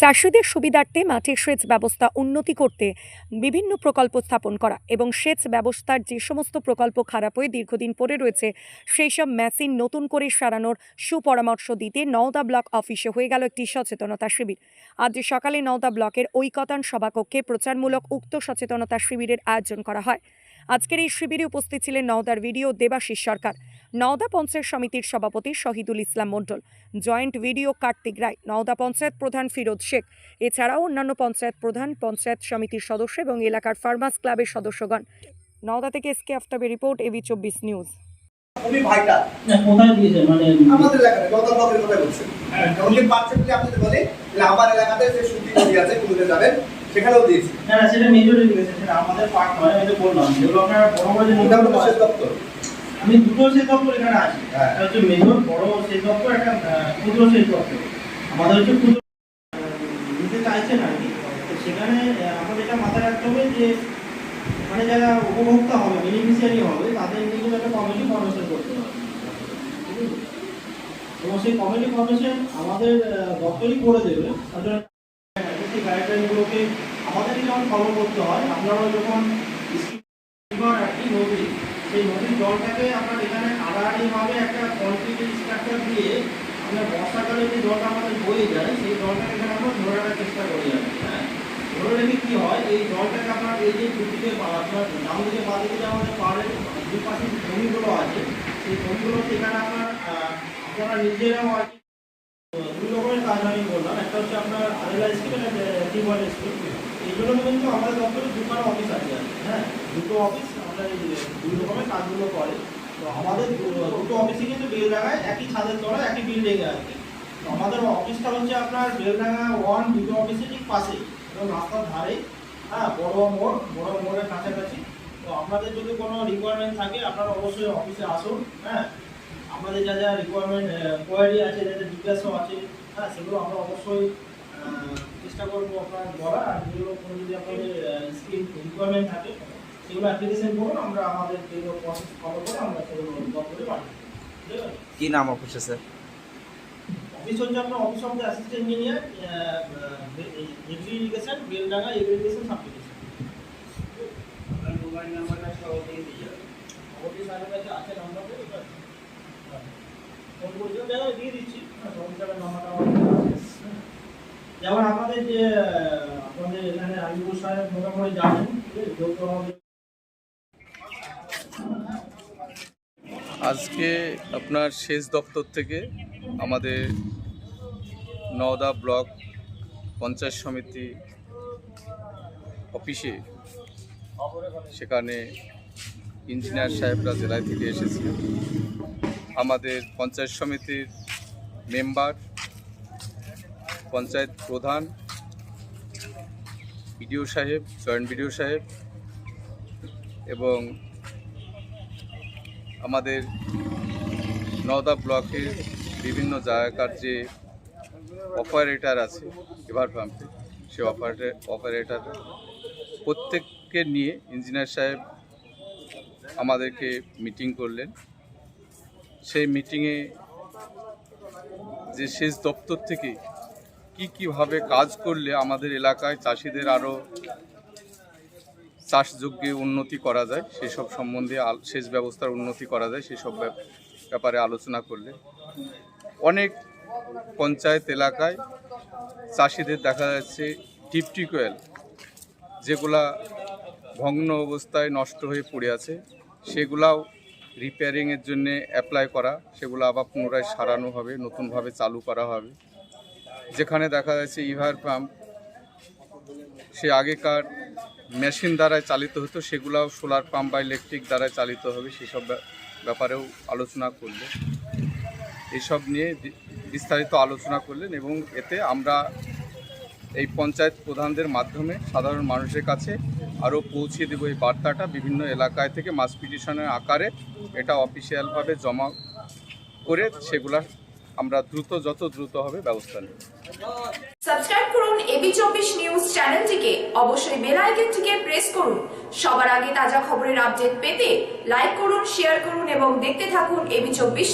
চাষিদের সুবিধার্থে মাঠে সেচ ব্যবস্থা উন্নতি করতে বিভিন্ন প্রকল্প স্থাপন করা এবং সেচ ব্যবস্থার যে সমস্ত প্রকল্প খারাপ হয়ে দীর্ঘদিন পড়ে রয়েছে, সেই সব মেশিন নতুন করে সারানোর সুপরামর্শ দিতে নওদা ব্লক অফিসে হয়ে গেল একটি সচেতনতা শিবির। আজ সকালে নওদা ব্লকের ঐকতান সভাকক্ষে প্রচারমূলক উক্ত সচেতনতা শিবিরের আয়োজন করা হয়। আজকের এই শিবিরে উপস্থিত ছিলেন নওদার ভিডিও দেবাশিস সরকার। নওদা পঞ্চায়েত সমিতির সভাপতি শহীদুল ইসলাম মণ্ডল জয়েন্ট ভিডিও কার্তিক রায় নওদা পঞ্চায়েত প্রধান ফিরোজ শেখ এছাড়াও অন্যান্য পঞ্চায়েত প্রধান পঞ্চায়েত সমিতির সদস্য এবং এলাকার ফার্মাস ক্লাবের সদস্যগণ। নওদা থেকে এসকে আফতাবে রিপোর্ট এবি চব্বিশ নিউজ। খুবই ভাইটাল কোথায় দিয়েছে মানে আমাদের এলাকাতে কথা পার্সেন্ট যদি বলে যে আমার এলাকাতে যে সুতি নদী আছে যাবেন সেখানেও দিয়েছি। না না, সেটা মেজর ইরিগেশন সেটা আমাদের পার্ট নয় আমি তো বললাম। যেগুলো আপনার বড় বড় যে হলো নদীগুলো দপ্তর। আমি দুটো দপ্তর এখানে আছি। হ্যাঁ। একটা হচ্ছে মেজর বড় দপ্তর একটা ক্ষুদ্র সেচ দপ্তর আমাদের হচ্ছে ক্ষুদ্র নিতে চাইছেন আর কি। সেখানে আমাদের এটা মাথায় রাখতে হবে যে মানে যারা উপভোক্তা হবে বেনিফিশিয়ারি হবে তাদের কিন্তু একটা কমিটি ফর্মেশন করতে হবে। এবং সেই কমিটি ফর্মেশন আমাদের দপ্তরই করে দেবে। সেই গাইডলাইনগুলোকে আমাদেরই যেমন ফলো করতে হয় আপনারাও যখন একটি নদী সেই নদীর জলটাকে আপনার এখানে আড়াআড়িভাবে একটা কনক্রিট স্ট্রাকচার দিয়ে আপনার বর্ষাকালে যে জলটা আমাদের বয়ে যায়, সেই জলটাকে এখানে আমরা ধরে রাখার চেষ্টা করি আর হ্যাঁ? ধরে রেখে কি হয়, এই জলটাকে আপনার এই যে দুদিকে আপনার ডান দিকে, বাঁ দিকে যে আমাদের পাহাড়ের দুই পাশে যে জমিগুলো আছে, সেই জমিগুলোতে এখানে আপনার আপনারা নিজেরাও আর দুই রকমের কাজ আমি বললাম একটা হচ্ছে আপনার আরেলা স্কিম একটা টিউবওয়েল স্কিম জন্য কিন্তু আমাদের দপ্তরে দুখানা অফিস আছে। হ্যাঁ দুটো অফিস আমরা দুই রকমের কাজগুলো করে। তো আমাদের দুটো অফিসে কিন্তু বেলডাঙ্গায় একই ছাদের তলায় একই বিল্ডিংয়ে কি। তো আমাদের অফিসটা হচ্ছে আপনার বেলডাঙ্গা ওয়ান দুটো অফিসে ঠিক পাশেই। এবং রাস্তার ধারে হ্যাঁ বড় মোড়, বড় মোড়ের কাছাকাছি। তো আপনাদের যদি কোনো রিকোয়ারমেন্ট থাকে, আপনারা অবশ্যই অফিসে আসুন হ্যাঁ। আমাদের যা যা রিকোয়ারমেন্ট কোয়ারি আছে, যা যা জিজ্ঞাসা আছে হ্যাঁ সেগুলো আমরা অবশ্যই চেষ্টা করব আপনার বলার। আর যেগুলো কোনো যদি আপনাদের স্কিম রিকোয়ারমেন্ট থাকে সেগুলো অ্যাপ্লিকেশন করুন আমরা আমাদের যেগুলো প্রসেস ফলো করে আমরা সেগুলো দপ্তরে পাঠাই ঠিক আছে কি নাম অফিসে স্যার অফিস হচ্ছে আপনার office of the assistant engineer agri irrigation Beldanga irrigation subdivision আপনার মোবাইল নাম্বারটা সহ দিয়ে দিয়ে যাবেন। অফিস আমার কাছে আছে নাম্বারটা ফোন করে দিয়ে দিচ্ছি। হ্যাঁ, ফোন করে নাম্বারটা আমার কাছে আছে হ্যাঁ। যেমন যে এখানে আলিপুর সাহেব মোটামুটি আজকে আপনার সেচ দপ্তর থেকে আমাদের নওদা ব্লক পঞ্চায়েত সমিতি অফিসে সেখানে ইঞ্জিনিয়ার সাহেবরা জেলায় থেকে এসেছিলেন আমাদের পঞ্চায়েত সমিতির মেম্বার পঞ্চায়েত প্রধান, বিডিও সাহেব, জয়েন্ট বিডিও সাহেব এবং আমাদের নওদা ব্লকের বিভিন্ন জায়গার যে অপারেটার আছে, এবার পাম্পে, সে অপারেটার অপারেটার প্রত্যেককে নিয়ে ইঞ্জিনিয়ার সাহেব আমাদেরকে মিটিং করলেন। সেই মিটিংয়ে যে সেচ দপ্তর থেকে কি কীভাবে কাজ করলে আমাদের এলাকায় চাষিদের আরও চাষযোগ্যে উন্নতি করা যায়, সেসব সম্বন্ধে সেচ ব্যবস্থার উন্নতি করা যায়, সেসব ব্যাপ- ব্যাপারে আলোচনা করলে। অনেক পঞ্চায়েত এলাকায় চাষিদের দেখা যাচ্ছে টিপটিকোয়েল যেগুলা ভগ্ন অবস্থায় নষ্ট হয়ে পড়ে আছে, সেগুলাও রিপেয়ারিংয়ের জন্যে অ্যাপ্লাই করা, সেগুলো আবার পুনরায় সারানো হবে, নতুনভাবে চালু করা হবে। যেখানে দেখা যাচ্ছে ইভার পাম্প, সে আগেকার মেশিন দ্বারায় চালিত হতো, সেগুলাও সোলার পাম্প বা ইলেকট্রিক দ্বারায় চালিত হবে, সেসব ব্যাপারেও আলোচনা করলে এসব নিয়ে বিস্তারিত আলোচনা করলেন এবং এতে আমরা এই পঞ্চায়েত প্রধানদের মাধ্যমে সাধারণ মানুষের কাছে আরও পৌঁছে দেবো এই বার্তাটা। বিভিন্ন এলাকায় থেকে মাস পিটিশনের আকারে এটা অফিসিয়ালভাবে জমা করে সেগুলা আমরা দ্রুত, যত দ্রুত হবে ব্যবস্থা নেব। সাবস্ক্রাইব করুন এবি চব্বিশ নিউজ চ্যানেলটিকে। অবশ্যই বেল আইকনটিকে প্রেস করুন। সবার আগে তাজা খবরের আপডেট পেতে লাইক করুন, শেয়ার করুন এবং দেখতে থাকুন এবি চব্বিশ